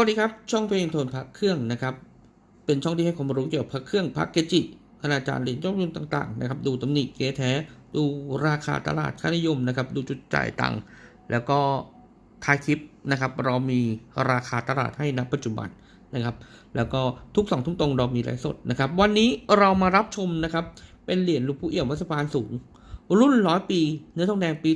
วัสดีครับ ช่องเพลงโทนพระเครื่องนะครับ เป็นช่องที่ให้ความรู้เกี่ยวกับพระเครื่องพระเกจิคณาจารย์เหรียญยอดนิยมต่างๆนะครับดูตำหนิเก๊แท้ ดูราคาตลาดค่านิยมนะครับดูจุดจ่ายตังค์แล้วก็ท้ายคลิปนะครับเรามีราคาตลาดให้ณปัจจุบันนะครับ แล้วก็ทุกสองทุ่มตรงเรามีไลฟ์สดนะครับ วันนี้เรามารับชมนะครับ เป็นเหรียญลูกปู่เอี่ยมวัสพานสูง รุ่นร้อยปี เนื้อทองแดงปี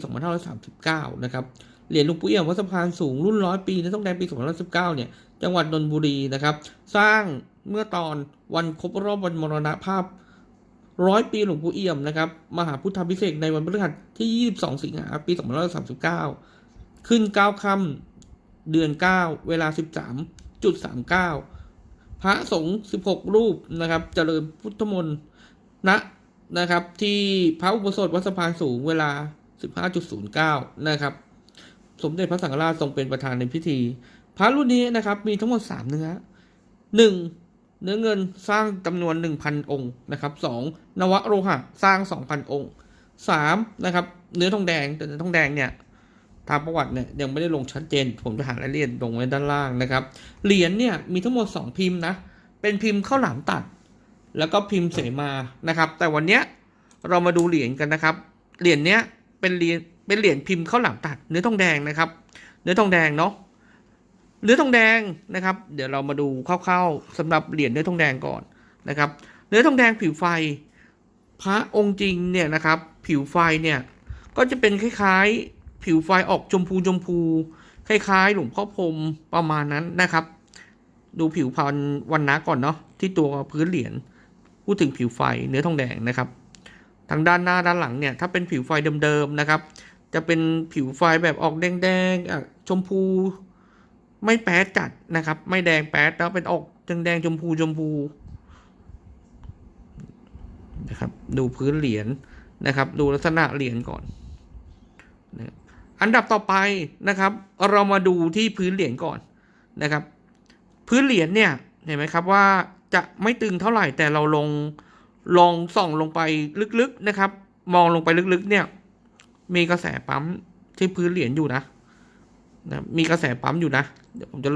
2539 นะครับ เหรียญหลวงปู่เอี่ยมวัดสะพานสูงรุ่นร้อยปีเนื้อทองแดงปี2519เนี่ยจังหวัดนนทบุรีนะครับ สร้างเมื่อตอนวันครบรอบวันมรณภาพร้อยปีหลวงปู่เอี่ยมนะครับมหาพุทธพิเศษในวันพฤหัสที่ 22 สิงหาปี2539 ขึ้น 9 ค่ำเดือน 9 เวลา 13.39 พระสงฆ์ 16 รูปนะครับเจริญพุทธมนต์ณนะครับ ที่พระอุโบสถวัดสะพานสูงเวลา 15.09 นะครับ สมเด็จพระสังฆราชทรงเป็นประธานในพิธี พระรุ่นนี้นะครับ มีทั้งหมด 3 เนื้อ 1. เนื้อเงินสร้างจำนวน 1,000 องค์นะครับ 2. นวโลหะสร้าง 2,000 องค์ 3. นะครับ เนื้อทองแดงแต่เนื้อทองแดงเนี่ยตามประวัติเนี่ยยังไม่ได้ลงชัดเจน ผมจะหารายละเอียดลงไว้ด้านล่างนะครับ เหรียญเนี่ยมีทั้งหมด 2 พิมพ์นะ เป็นพิมพ์ข้าวหลามตัด แล้วก็พิมพ์เสมานะครับ แต่วันเนี้ยเรามาดูเหรียญกันนะครับ เหรียญเนี้ยเป็นเหรียญเป็นเหรียญพิมพ์ข้าวหลามตัดเนื้อทองแดงนะครับ เนื้อทองแดงเนาะเนื้อทองแดงนะครับ เดี๋ยวเรามาดูคร่าวๆสำหรับเหรียญเนื้อทองแดงก่อนนะครับ เนื้อทองแดงผิวไฟ พระองค์จริงเนี่ยนะครับ ผิวไฟเนี่ยก็จะเป็นคล้ายๆ ผิวไฟออกชมพูชมพูคล้ายๆ หลวงพ่อพรมประมาณนั้นนะครับ ดูผิวพรรณวันนะก่อนเนาะที่ตัวพื้นเหรียญพูดถึงผิวไฟเนื้อทองแดงนะครับ ทางด้านหน้าด้านหลังเนี่ยถ้าเป็นผิวไฟเดิมๆนะครับ จะเป็นผิวไฟแบบออกแดงๆชมพู ไม่แป๊ดจัดนะครับ ไม่แดงแป๊ดแล้วเป็นออกแดงๆชมพูชมพูนะครับดูพื้นเหรียญนะครับ ดูลักษณะเหรียญก่อนนะอันดับต่อไปนะครับ เรามาดูที่พื้นเหรียญก่อนนะครับ พื้นเหรียญเนี่ยเห็นไหมครับว่าจะไม่ตึงเท่าไหร่แต่เราลงลองส่องลงไปลึกๆนะครับ มองลงไปลึกๆเนี่ย มีกระแสปั๊มที่พื้นเหรียญอยู่นะนะมีกระแสปั๊มอยู่นะเดี๋ยวผมจะ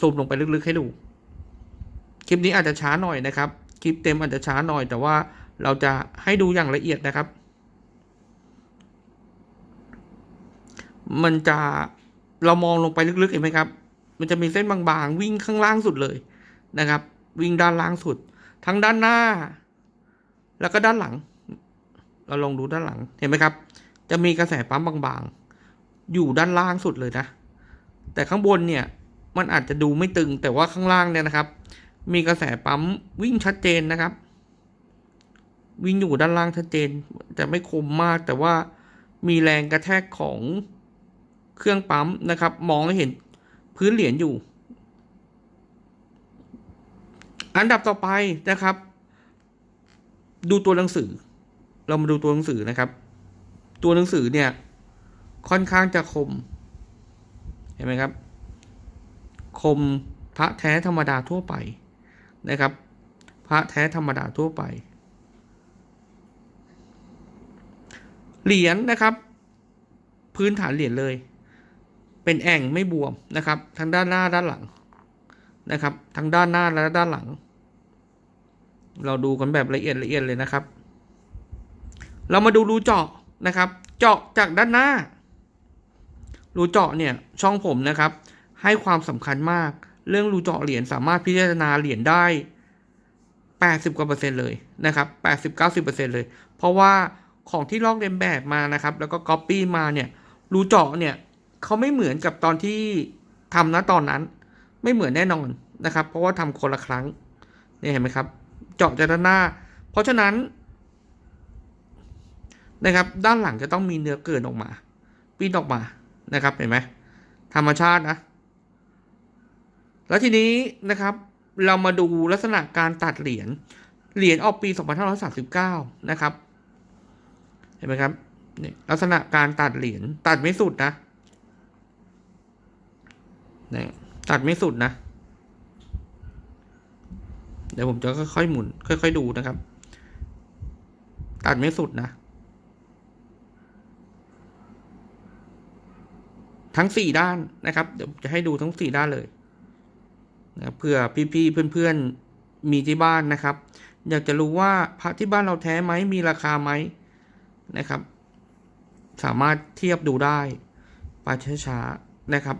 ซูมลงไปลึกๆให้ดู คลิปนี้อาจจะช้าหน่อยนะครับ คลิปเต็มอาจจะช้าหน่อย แต่ว่าเราจะให้ดูอย่างละเอียดนะครับ มันจะเรามองลงไปลึกๆเห็นไหมครับ มันจะมีเส้นบางๆ วิ่งข้างล่างสุดเลยนะครับ วิ่งด้านล่างสุด ทั้งด้านหน้า แล้วก็ด้านหลัง เราลองดูด้านหลังเห็นไหมครับ จะมีกระแสปั๊มบางๆ อยู่ด้านล่างสุดเลยนะ แต่ข้างบนเนี่ยมันอาจจะดูไม่ตึงแต่ว่าข้างล่างเนี่ยนะครับ มีกระแสปั๊มวิ่งชัดเจนนะครับ วิ่งอยู่ด้านล่างชัดเจน แต่ไม่คมมากแต่ว่ามีแรงกระแทกของเครื่องปั๊มนะครับ มองให้เห็นพื้นเหรียญอยู่ อันดับต่อไปนะครับ ดูตัวหนังสือ เรามาดูตัวหนังสือนะครับ ตัวหนังสือเนี่ย ค่อนข้างจะคม เห็นไหมครับ คมพระแท้ธรรมดาทั่วไปนะครับ พระแท้ธรรมดาทั่วไป เหรียญนะครับ พื้นฐานเหรียญเลย เป็นแอ่งไม่บวมนะครับ ทั้งด้านหน้าด้านหลังนะครับ ทั้งด้านหน้าและด้านหลัง เราดูกันแบบละเอียดละเอียดเลยนะครับ เรามาดูรูเจาะ นะครับ เจาะจากด้านหน้า รูเจาะเนี่ยช่องผมนะครับ ให้ความสำคัญมาก เรื่องรูเจาะเหรียญสามารถพิจารณาเหรียญได้ 80กว่าเปอร์เซ็นต์เลยนะครับ 80 90เปอร์เซ็นต์เลย เพราะว่าของที่ลอกเลียนแบบมานะครับ แล้วก็ก๊อปปี้มาเนี่ยรูเจาะเนี่ยเขาไม่เหมือนกับตอนที่ทำนะตอนนั้น ไม่เหมือนแน่นอนนะครับ เพราะว่าทำคนละครั้งนี่เห็นไหมครับ เจาะจากด้านหน้า เพราะฉะนั้น นะครับ ด้านหลังจะต้องมีเนื้อเกินออกมาปิ้นออกมานะครับเห็นไหมธรรมชาตินะ แล้วทีนี้นะครับ เรามาดูลักษณะการตัดเหรียญเหรียญออกปี 2539 นะครับ เห็นไหมครับนี่ลักษณะการตัดเหรียญตัดไม่สุดนะนี่ตัดไม่สุดนะ เดี๋ยวผมจะค่อยๆหมุน ค่อย ๆ ดูนะครับ ตัดไม่สุดนะ ทั้งสี่ด้านนะครับ เดี๋ยวจะให้ดูทั้งสี่ด้านเลยนะเพื่อพี่ๆเพื่อนๆมีที่บ้านนะครับ อยากจะรู้ว่าพระที่บ้านเราแท้ไหมมีราคาไหมนะครับ สามารถเทียบดูได้ไปช้าๆนะครับ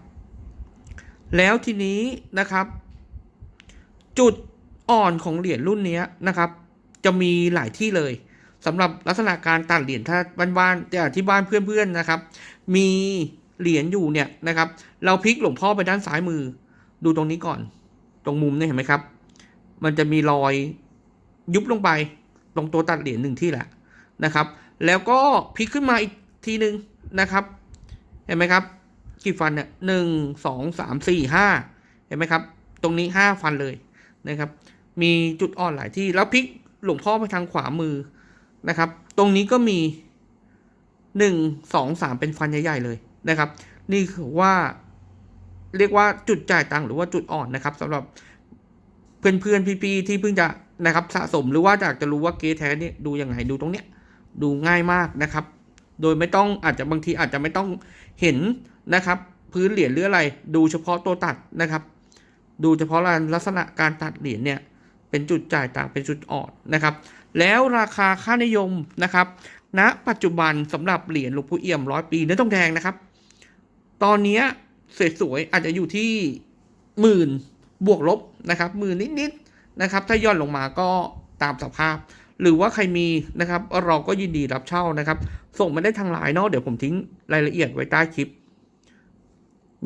แล้วทีนี้นะครับ จุดอ่อนของเหรียญรุ่นนี้นะครับ จะมีหลายที่เลยสำหรับลักษณะการตัดเหรียญถ้าบ้านๆแต่ที่บ้านเพื่อนๆนะครับ มี เหรียญอยู่เนี่ยนะครับ เราพลิกหลวงพ่อไปด้านซ้ายมือ ดูตรงนี้ก่อน ตรงมุมเนี่ยเห็นไหมครับ มันจะมีรอยยุบลงไป ตรงตัวตัดเหรียญหนึ่งที่แหละนะครับ แล้วก็พลิกขึ้นมาอีกทีหนึ่งนะครับ เห็นไหมครับ กี่ฟันเนี่ยหนึ่งสองสามสี่ห้าเห็นไหมครับ ตรงนี้ห้าฟันเลยนะครับ มีจุดอ่อนหลายที่แล้วพลิกหลวงพ่อไปทางขวามือนะครับ ตรงนี้ก็มีหนึ่งสองสามเป็นฟันใหญ่ๆเลย นะครับ นี่คือว่าเรียกว่าจุดจ่ายตังค์หรือว่าจุดอ่อนนะครับสำหรับเพื่อนๆพี่ๆที่เพิ่งจะนะครับสะสมหรือว่าอยากจะรู้ว่าเก๊แท้เนี่ยดูยังไงดูตรงเนี้ยดูง่ายมากนะครับ โดยไม่ต้องอาจจะบางทีอาจจะไม่ต้องเห็นนะครับ พื้นเหรียญหรืออะไร ดูเฉพาะตัวตัดนะครับ ดูเฉพาะลักษณะการตัดเหรียญเนี่ยเป็นจุดจ่ายต่างเป็นจุดอ่อนนะครับ แล้วราคาค่านิยมนะครับณปัจจุบันสำหรับเหรียญหลวงปู่เอี่ยมร้อยปีเนื้อทองแดงนะครับ ตอนนี้สวยๆอาจจะอยู่ที่หมื่นบวกลบนะครับหมื่นนิดๆนะครับ ถ้าย่อนลงมาก็ตามสภาพ หรือว่าใครมีนะครับ เราก็ยินดีรับเช่านะครับ ส่งมาได้ทางไลน์เนาะเดี๋ยวผมทิ้งรายละเอียดไว้ใต้คลิป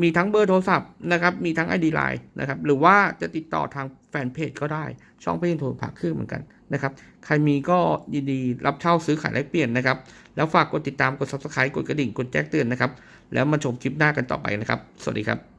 มีทั้งเบอร์โทรศัพท์นะครับ มีทั้ง ID Line นะครับ หรือว่าจะติดต่อทางแฟนเพจก็ได้ ช่องเพจโทรผักเครื่องเหมือนกันนะครับ ใครมีก็ยินดีรับเช่าซื้อขายแลกเปลี่ยนนะครับ แล้วฝากกดติดตาม กด subscribe กดกระดิ่ง กดแจ้งเตือนนะครับ แล้วมาชมคลิปหน้ากันต่อไปนะครับ สวัสดีครับ